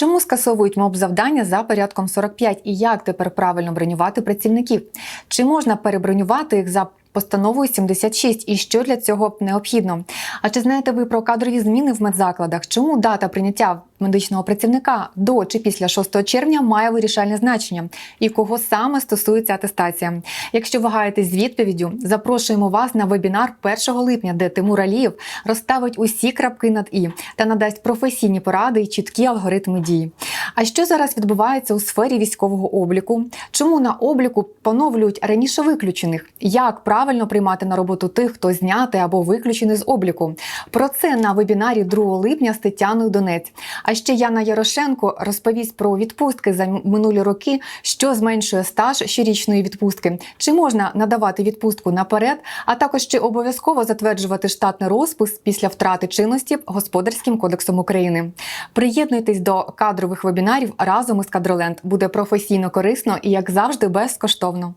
Чому скасовують моб завдання за порядком 45 і як тепер правильно бронювати працівників? Чи можна перебронювати їх за постановою 76 і що для цього необхідно? А чи знаєте ви про кадрові зміни в медзакладах? Чому дата прийняття медичного працівника до чи після 6 червня має вирішальне значення? І кого саме стосується атестація? Якщо вагаєтесь з відповіддю, запрошуємо вас на вебінар 1 липня, де Тимур Алієв розставить усі крапки над і та надасть професійні поради і чіткі алгоритми дії. А що зараз відбувається у сфері військового обліку? Чому на обліку поновлюють раніше виключених? Як правильно приймати на роботу тих, хто знятий або виключений з обліку? Про це на вебінарі 2 липня з Тетяною Донець. А ще Яна Ярошенко розповість про відпустки за минулі роки, що зменшує стаж щорічної відпустки, чи можна надавати відпустку наперед, а також чи обов'язково затверджувати штатний розпис після втрати чинності господарським кодексом України. Приєднуйтесь до кадрових вебінарів разом із Кадроленд. Буде професійно корисно і як завжди безкоштовно.